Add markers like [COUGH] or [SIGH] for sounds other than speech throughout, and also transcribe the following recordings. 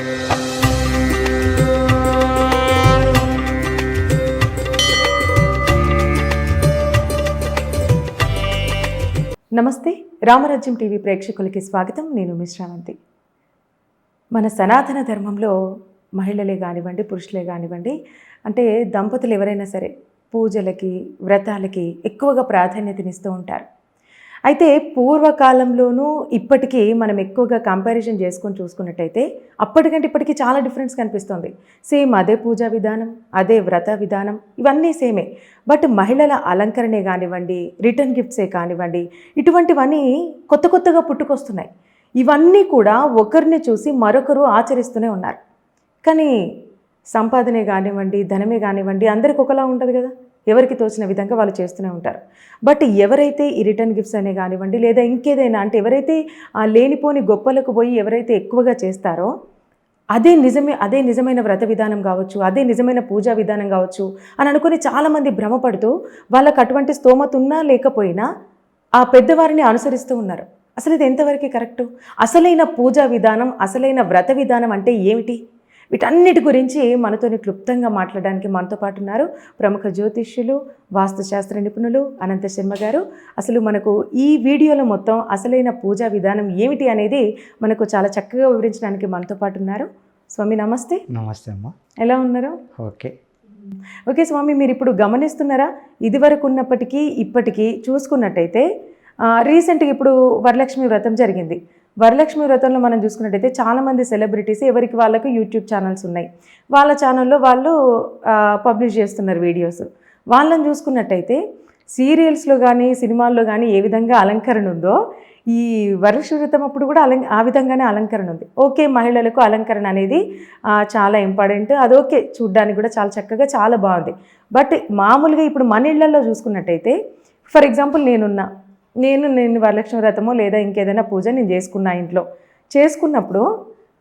నమస్తే రామరాజ్యం టీవీ ప్రేక్షకులకి స్వాగతం. నేను మిశ్రావంతి మన సనాతన ధర్మంలో మహిళలే కానివ్వండి పురుషులే కానివ్వండి అంటే దంపతులు ఎవరైనా సరే పూజలకి వ్రతాలకి ఎక్కువగా ప్రాధాన్యతనిస్తూ ఉంటారు. అయితే పూర్వకాలంలోనూ ఇప్పటికీ మనం ఎక్కువగా కంపారిజన్ చేసుకొని చూసుకున్నట్టయితే అప్పటికంటే ఇప్పటికీ చాలా డిఫరెన్స్ కనిపిస్తుంది. సేమ్ అదే పూజా విధానం అదే వ్రత విధానం ఇవన్నీ సేమే బట్ మహిళల అలంకరణే కానివ్వండి రిటర్న్ గిఫ్ట్సే కానివ్వండి ఇటువంటివన్నీ కొత్త కొత్తగా పుట్టుకొస్తున్నాయి. ఇవన్నీ కూడా ఒకరిని చూసి మరొకరు ఆచరిస్తూనే ఉన్నారు. కానీ సంపాదనే కానివ్వండి ధనమే కానివ్వండి అందరికి ఒకలా ఉంటుంది కదా. ఎవరికి తోచిన విధంగా వాళ్ళు చేస్తూనే ఉంటారు. బట్ ఎవరైతే ఈ రిటర్న్ గిఫ్ట్స్ అనే కానివ్వండి లేదా ఇంకేదైనా అంటే ఎవరైతే ఆ లేనిపోని గొప్పలకు పోయి ఎవరైతే ఎక్కువగా చేస్తారో అదే నిజమే అదే నిజమైన వ్రత విధానం కావచ్చు అదే నిజమైన పూజా విధానం కావచ్చు అని అనుకుని చాలామంది భ్రమపడుతూ వాళ్ళకు అటువంటి స్తోమత ఉన్నా లేకపోయినా ఆ పెద్దవారిని అనుసరిస్తూ ఉన్నారు. అసలు ఇది ఎంతవరకు కరెక్టు? అసలైన పూజా విధానం అసలైన వ్రత విధానం అంటే ఏమిటి? వీటన్నిటి గురించి మనతోని క్లుప్తంగా మాట్లాడడానికి మనతో పాటు ఉన్నారు ప్రముఖ జ్యోతిష్యులు వాస్తుశాస్త్ర నిపుణులు అనంత శర్మ గారు. అసలు మనకు ఈ వీడియోలో మొత్తం అసలైన పూజా విధానం ఏమిటి అనేది మనకు చాలా చక్కగా వివరించడానికి మనతో పాటు ఉన్నారు. స్వామి నమస్తే. నమస్తే అమ్మా. ఎలా ఉన్నారు? ఓకే. ఓకే స్వామి మీరు ఇప్పుడు గమనిస్తున్నారా? ఇదివరకు ఉన్నప్పటికీ ఇప్పటికీ చూసుకున్నట్టయితే రీసెంట్గా ఇప్పుడు వరలక్ష్మి వ్రతం జరిగింది. వరలక్ష్మి వ్రతంలో మనం చూసుకున్నట్టయితే చాలామంది సెలబ్రిటీస్ ఎవరికి వాళ్ళకు యూట్యూబ్ ఛానల్స్ ఉన్నాయి. వాళ్ళ ఛానల్లో వాళ్ళు పబ్లిష్ చేస్తున్నారు వీడియోస్. వాళ్ళని చూసుకున్నట్టయితే సీరియల్స్లో కానీ సినిమాల్లో కానీ ఏ విధంగా అలంకరణ ఉందో ఈ వరలక్ష్మి వ్రతం అప్పుడు కూడా అలం ఆ విధంగానే అలంకరణ ఉంది. ఓకే మహిళలకు అలంకరణ అనేది చాలా ఇంపార్టెంట్. అది ఓకే చూడ్డానికి కూడా చాలా చక్కగా చాలా బాగుంది. బట్ మామూలుగా ఇప్పుడు మన ఇళ్ళలో చూసుకున్నట్టయితే ఫర్ ఎగ్జాంపుల్ నేనున్నా. నేను నేను వరలక్ష్మి వ్రతమో లేదా ఇంకేదైనా పూజ నేను చేసుకున్నా ఇంట్లో. చేసుకున్నప్పుడు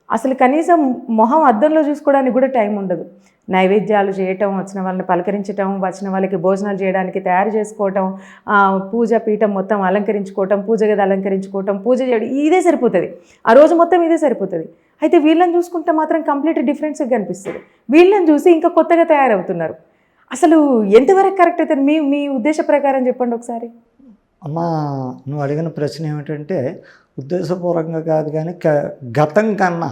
అసలు కనీసం మొహం అద్దంలో చూసుకోవడానికి కూడా టైం ఉండదు. నైవేద్యాలు చేయటం వచ్చిన వాళ్ళని పలకరించటం వచ్చిన వాళ్ళకి భోజనాలు చేయడానికి తయారు చేసుకోవటం పూజ పీఠం మొత్తం అలంకరించుకోవటం పూజ గది అలంకరించుకోవటం పూజ చేయడం ఇదే సరిపోతుంది. ఆ రోజు మొత్తం ఇదే సరిపోతుంది. అయితే వీళ్ళని చూసుకుంటే మాత్రం కంప్లీట్ డిఫరెన్స్గా కనిపిస్తుంది. వీళ్ళని చూసి ఇంకా కొత్తగా తయారవుతున్నారు. అసలు ఎంతవరకు కరెక్ట్ అవుతుంది మీ మీ ఉద్దేశ ప్రకారం చెప్పండి ఒకసారి. అమ్మ నువ్వు అడిగిన ప్రశ్న ఏమిటంటే ఉద్దేశపూర్వకంగా కాదు కానీ క గతం కన్నా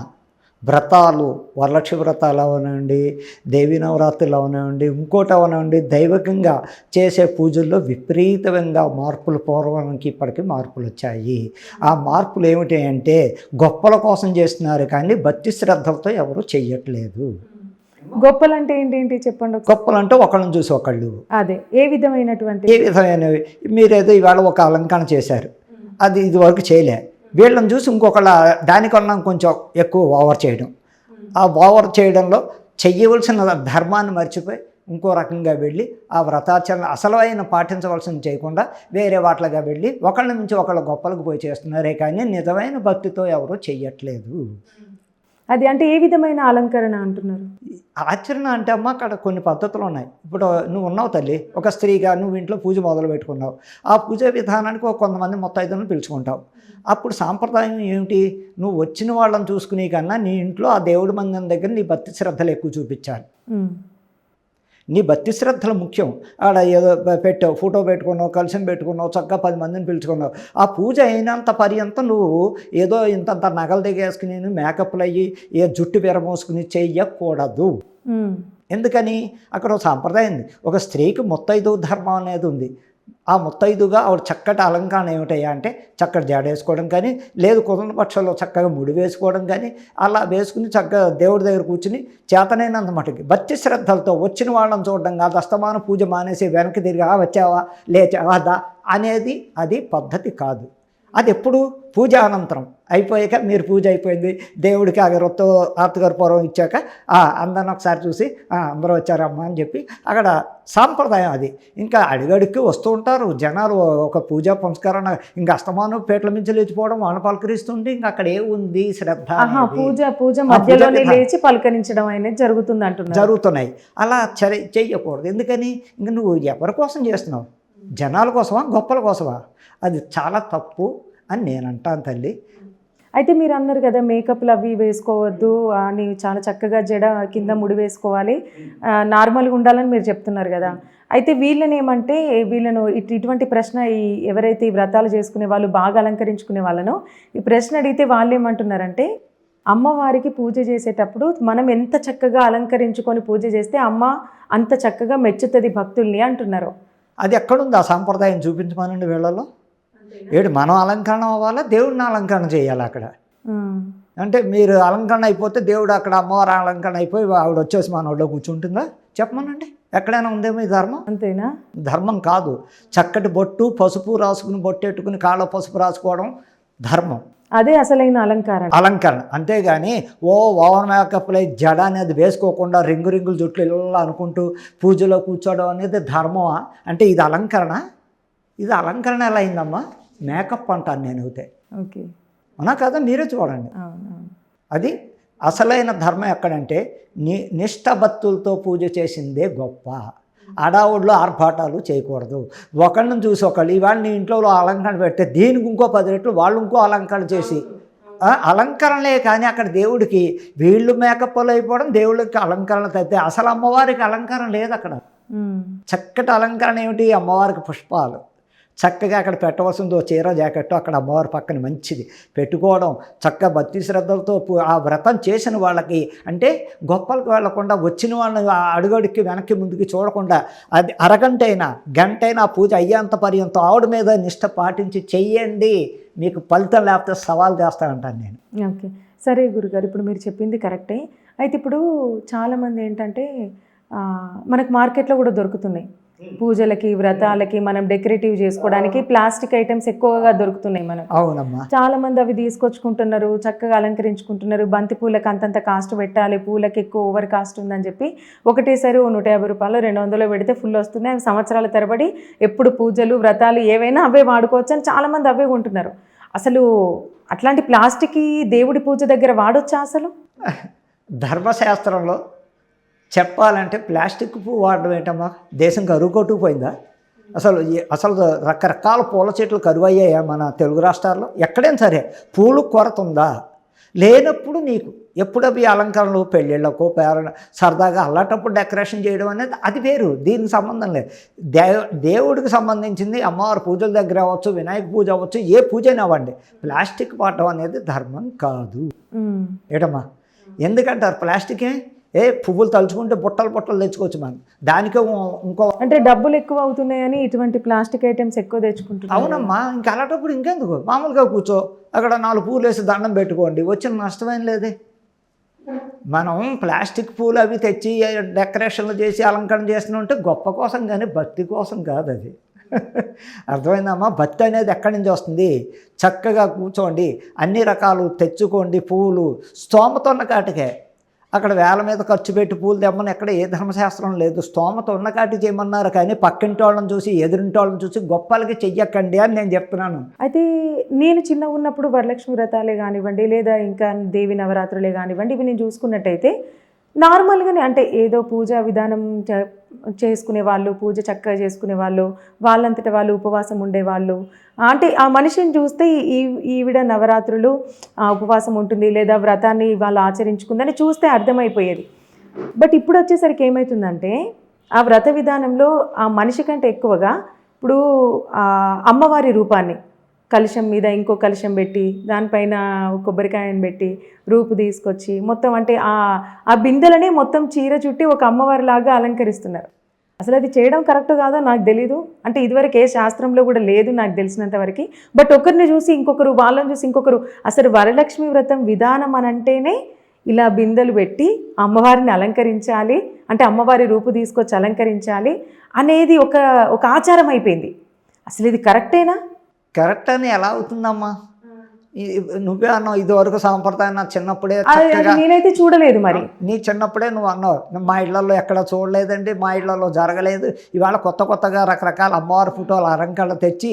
వ్రతాలు వరలక్ష్మి వ్రతాలు అవనండి దేవీ నవరాత్రులు అవనండి ఇంకోటి అవనండి దైవకంగా చేసే పూజల్లో విపరీతంగా మార్పులు పూర్వానికి ఇప్పటికీ మార్పులు వచ్చాయి ఆ మార్పులు ఏమిటి అంటే గొప్పల కోసం చేస్తున్నారు కానీ భక్తి శ్రద్ధలతో ఎవరు చెయ్యట్లేదు. గొప్పలు అంటే ఏంటి ఏంటి చెప్పండి గొప్పలు అంటే ఒకళ్ళని చూసి ఒకళ్ళు. అదే ఏ విధమైనటువంటి ఏ విధమైనవి? మీరేదో ఇవాళ ఒక అలంకరణ చేశారు. అది ఇది వరకు చేయలే. వీళ్ళని చూసి ఇంకొకళ్ళ దానికన్నా కొంచెం ఎక్కువ ఓవర్ చేయడం. ఆ ఓవర్ చేయడంలో చెయ్యవలసిన ధర్మాన్ని మర్చిపోయి ఇంకో రకంగా వెళ్ళి ఆ వ్రతాచరణ అసలైన పాటించవలసిన చేయకుండా వేరే వాటిగా వెళ్ళి ఒకళ్ళ నుంచి ఒకళ్ళ గొప్పలకు పోయి చేస్తున్నారే కానీ నిజమైన భక్తితో ఎవరు చెయ్యట్లేదు. అది అంటే ఏ విధమైన అలంకరణ అంటున్నారు? ఆచరణ అంటే అమ్మ అక్కడ కొన్ని పద్ధతులు ఉన్నాయి. ఇప్పుడు నువ్వు ఉన్నావు తల్లి ఒక స్త్రీగా నువ్వు ఇంట్లో పూజ మొదలు పెట్టుకున్నావు. ఆ పూజ విధానానికి ఒక కొంతమంది మొత్తైదులను పిలుచుకుంటావు. అప్పుడు సాంప్రదాయం ఏమిటి? నువ్వు వచ్చిన వాళ్ళని చూసుకునే కన్నా నీ ఇంట్లో ఆ దేవుడి మందిరం దగ్గర నీ భక్తి శ్రద్ధలు ఎక్కువ చూపించాలి. నీ భక్తి శ్రద్ధలు ముఖ్యం. ఆడ ఏదో పెట్టావు ఫోటో పెట్టుకున్నావు కలిసం పెట్టుకున్నావు చక్కగా పది మందిని పిలుచుకున్నావు. ఆ పూజ అయినంత పర్యంతం నువ్వు ఏదో ఇంతంత నగలు దిగేసుకుని మేకప్లు అయ్యి ఏ జుట్టు విరమోసుకుని చెయ్యకూడదు. ఎందుకని? అక్కడ ఒక సాంప్రదాయం ఉంది. ఒక స్త్రీకి ముత్తైదు ధర్మం అనేది ఉంది. ఆ ముత్తైదుగా ఆవిడ చక్కటి అలంకరణ ఏమిటయ్యా అంటే చక్కటి జాడేసుకోవడం కానీ లేదు కుదరని పక్షంలో చక్కగా ముడి వేసుకోవడం కానీ అలా వేసుకుని చక్కగా దేవుడి దగ్గర కూర్చుని చేతనైనంత మటుకి భక్తి శ్రద్ధలతో వచ్చిన వాళ్ళని చూడడం కాదు అస్తమానం పూజ మానేసి వెనక్కి తిరిగి వచ్చావా? లేచావా? దా అనేది అది పద్ధతి కాదు. అది ఎప్పుడు పూజ అనంతరం. అయిపోయాక మీరు పూజ అయిపోయింది. దేవుడికి అగరొత్తో ఆర్తగారు పూర్వం ఇచ్చాక "ఆ, అందరిని ఒకసారి చూసి "ఆ, అందరూ వచ్చారమ్మా అని చెప్పి అక్కడ సాంప్రదాయం అది. ఇంకా అడిగడికి వస్తూ ఉంటారు. జనాలు ఒక పూజా పునస్కరణ ఇంకా అస్తమానం పేట్ల మించి లేచిపోవడం వాళ్ళని పలకరిస్తుంటే ఇంకా అక్కడ ఏముంది శ్రద్ధ పూజ పూజ మధ్యలోనే లేచి పలకరించడం అనేది జరుగుతుంది అంటున్నారు. జరుగుతున్నాయి. అలా చెయ్యకూడదు. ఎందుకని? ఇంక నువ్వు ఎవరి కోసం చేస్తున్నావు? జనాల కోసమా? గొప్పల కోసమా? అది చాలా తప్పు అని నేను అంటాను తల్లి. అయితే మీరు అన్నారు కదా మేకప్లు అవి వేసుకోవద్దు అని చాలా చక్కగా జడ కింద ముడి వేసుకోవాలి. నార్మల్గా ఉండాలని మీరు చెప్తున్నారు కదా. అయితే వీళ్ళని ఏమంటే వీళ్ళను ఇటు ఇటువంటి ప్రశ్న ఈ ఎవరైతే ఈ వ్రతాలు చేసుకునే వాళ్ళు బాగా అలంకరించుకునే వాళ్ళనో ఈ ప్రశ్న అడిగితే వాళ్ళు ఏమంటున్నారంటే అమ్మవారికి పూజ చేసేటప్పుడు మనం ఎంత చక్కగా అలంకరించుకొని పూజ చేస్తే అమ్మ అంత చక్కగా మెచ్చుతుంది భక్తుల్ని అంటున్నారు. అది ఎక్కడుంది ఆ సాంప్రదాయం? చూపించమనండి వీళ్ళలో. ఏడు మనం అలంకరణ అవ్వాలా? దేవుడిని అలంకరణ చేయాలి అక్కడ? అంటే మీరు అలంకరణ అయిపోతే దేవుడు అక్కడ అమ్మవారి అలంకరణ అయిపోయి ఆవిడ వచ్చేసి మన ఒళ్ళో కూర్చుంటుందా? చెప్పమనండి. ఎక్కడైనా ఉందేమో ఈ ధర్మం? అంతేనా? ధర్మం కాదు. చక్కటి బొట్టు పసుపు రాసుకుని బొట్టెట్టుకుని కాళ్ళ పసుపు రాసుకోవడం ధర్మం. అదే అసలైన అలంకారం. అలంకరణ. అంతేగాని ఓ ఓవర్ మేకప్లై జడ అనేది వేసుకోకుండా రింగు రింగులు జుట్లు ఇలా అనుకుంటూ పూజలో కూర్చోవడం అనేది ధర్మమా? అంటే ఇది అలంకరణ? ఇది అలంకరణ ఎలా అయిందమ్మా? మేకప్ అంటాను నేను అయితే. ఓకే. అవునా కదా? మీరే చూడండి అది అసలైన ధర్మం ఎక్కడంటే ని నిష్టభక్తులతో పూజ చేసిందే గొప్ప. అడావుడిలో ఆర్భాటాలు చేయకూడదు. ఒకళ్ళని చూసి ఒకళ్ళు ఇవాళ నీ ఇంట్లో అలంకరణ పెడితే దీనికి ఇంకో పది రెట్లు వాళ్ళు ఇంకో అలంకరణ చేసి. అలంకరణలే కానీ అక్కడ దేవుడికి వీళ్ళు మేకప్లు అయిపోవడం దేవుడికి అలంకరణ తగ్గితే అసలు అమ్మవారికి అలంకరణ లేదు అక్కడ. చక్కటి అలంకరణ ఏమిటి? అమ్మవారికి పుష్పాలు. చక్కగా అక్కడ పెట్టవలసిందో చీర జాకెట్ అక్కడ అమ్మవారి పక్కన మంచిది. పెట్టుకోవడం చక్కగా భక్తి శ్రద్ధలతో ఆ వ్రతం చేసిన వాళ్ళకి అంటే గొప్పలకు వెళ్ళకుండా వచ్చిన వాళ్ళని అడుగడుక్కి వెనక్కి ముందుకి చూడకుండా అది అరగంట అయినా గంట అయినా పూజ అయ్యేంత పర్యంతం ఆవిడ మీద నిష్ట పాటించి చెయ్యండి. మీకు ఫలితం లేకపోతే సవాల్ చేస్తానంటాను నేను. ఓకే. సరే గురుగారు ఇప్పుడు మీరు చెప్పింది కరెక్టే. అయితే ఇప్పుడు చాలామంది ఏంటంటే మనకు మార్కెట్లో కూడా దొరుకుతున్నాయి. పూజలకి వ్రతాలకి మనం డెకరేటివ్ చేసుకోవడానికి ప్లాస్టిక్ ఐటమ్స్ ఎక్కువగా దొరుకుతున్నాయి మనకు. అవునమ్మా. చాలా మంది అవి తీసుకొచ్చుకుంటున్నారు చక్కగా అలంకరించుకుంటున్నారు బంతి పూలకు అంతంత కాస్ట్ పెట్టాలి పూలకి ఎక్కువ ఓవర్ కాస్ట్ ఉందని చెప్పి ఒకటేసారి నూట యాభై రూపాయలు రెండు వందలు పెడితే ఫుల్ వస్తున్నాయి. అవి సంవత్సరాల తరబడి ఎప్పుడు పూజలు వ్రతాలు ఏవైనా అవే వాడుకోవచ్చు అని చాలా మంది అవే కొంటున్నారు. అసలు అట్లాంటి ప్లాస్టిక్ దేవుడి పూజ దగ్గర వాడొచ్చా అసలు? ధర్మశాస్త్రంలో చెప్పాలంటే ప్లాస్టిక్ పువ్వు వాడడం ఏంటమ్మా? దేశం కరువు కొట్టుకుపోయిందా అసలు అసలు రకరకాల పూల చెట్లు కరువు అయ్యాయా మన తెలుగు రాష్ట్రాల్లో? ఎక్కడైనా సరే పూలు కొరత ఉందా లేనప్పుడు నీకు ఎప్పుడు అవి అలంకరణలు పెళ్ళిళ్ళకు పేర సరదాగా అల్లాటప్పుడు డెకరేషన్ చేయడం అనేది అది వేరు దీనికి సంబంధం లేదు. దేవ దేవుడికి సంబంధించింది అమ్మవారి పూజల దగ్గర అవ్వచ్చు వినాయక పూజ అవ్వచ్చు ఏ పూజ అయినా అవ్వండి. ప్లాస్టిక్ వాడటం అనేది ధర్మం కాదు. ఏటమ్మా? ఎందుకంటారు ప్లాస్టికే? ఏ పువ్వులు తలుచుకుంటే బుట్టలు బుట్టలు తెచ్చుకోవచ్చు మనం. దానికే ఇంకో అంటే డబ్బులు ఎక్కువ అవుతున్నాయని ఇటువంటి ప్లాస్టిక్ ఐటమ్స్ ఎక్కువ తెచ్చుకుంటున్నారు. అవునమ్మా ఇంకా అలాంటప్పుడు ఇంకెందుకు? మామూలుగా కూర్చో అక్కడ నాలుగు పూలు వేసి దండం పెట్టుకోండి వచ్చిన నష్టమేం లేదే. మనం ప్లాస్టిక్ పూలు అవి తెచ్చి డెకరేషన్లు చేసి అలంకరణ చేస్తూ ఉంటే గొప్ప కోసం కానీ భక్తి కోసం కాదు అది. [LAUGHS] అర్థమైందమ్మా? భక్తి అనేది ఎక్కడి నుంచి వస్తుంది? చక్కగా కూర్చోండి అన్ని రకాలు తెచ్చుకోండి పువ్వులు స్తోమత ఉన్న కాటికే. అక్కడ వేల మీద ఖర్చు పెట్టి పూలు తెమ్మని ఎక్కడ ఏ ధర్మశాస్త్రం లేదు. స్తోమత ఉన్న కాటి చేయమన్నారు కానీ పక్కింటి వాళ్ళని చూసి ఎదురింటి వాళ్ళని చూసి గొప్పలకి చెయ్యకండి అని నేను చెప్తున్నాను. అయితే నేను చిన్న ఉన్నప్పుడు వరలక్ష్మి వ్రతాలే కానివ్వండి లేదా ఇంకా దేవి నవరాత్రులే కానివ్వండి ఇవి నేను చూసుకున్నట్టయితే నార్మల్గానే అంటే ఏదో పూజా విధానం చేసుకునే వాళ్ళు పూజ చక్కగా చేసుకునే వాళ్ళు వాళ్ళంతట వాళ్ళు ఉపవాసం ఉండేవాళ్ళు. అంటే ఆ మనిషిని చూస్తే ఈ ఈవిడ నవరాత్రులు ఆ, ఉపవాసం ఉంటుంది లేదా వ్రతాన్ని వాళ్ళు ఆచరించుకుందని చూస్తే అర్థమైపోయేది. బట్ ఇప్పుడు వచ్చేసరికి ఏమవుతుందంటే ఆ వ్రత విధానంలో ఆ మనిషి కంటే ఎక్కువగా ఇప్పుడు అమ్మవారి రూపాన్ని కలుషం మీద ఇంకో కలుషం పెట్టి దానిపైన కొబ్బరికాయను పెట్టి రూపు తీసుకొచ్చి మొత్తం అంటే ఆ ఆ బిందెలనే మొత్తం చీర చుట్టి ఒక అమ్మవారిలాగా అలంకరిస్తున్నారు. అసలు అది చేయడం కరెక్ట్ కాదో నాకు తెలీదు. అంటే ఇదివరకు ఏ శాస్త్రంలో కూడా లేదు నాకు తెలిసినంత వరకు. బట్ ఒకరిని చూసి ఇంకొకరు వాళ్ళని చూసి ఇంకొకరు అసలు వరలక్ష్మి వ్రతం విధానం అని అంటేనే ఇలా బిందెలు పెట్టి అమ్మవారిని అలంకరించాలి అంటే అమ్మవారి రూపు తీసుకొచ్చి అలంకరించాలి అనేది ఒక ఒక ఆచారం అయిపోయింది. అసలు ఇది కరెక్టేనా? కరెక్ట్ అని ఎలా అవుతుందమ్మా? నువ్వే అన్నావు ఇదివరకు సాంప్రదాయం నా చిన్నప్పుడే నేనైతే చూడలేదు మరి. నీ చిన్నప్పుడే నువ్వు అన్నావు మా ఇళ్ళలో ఎక్కడ చూడలేదండి మా ఇళ్ళలో జరగలేదు. ఇవాళ కొత్త కొత్తగా రకరకాల అమ్మవారి ఫోటోలు అలంకరణ తెచ్చి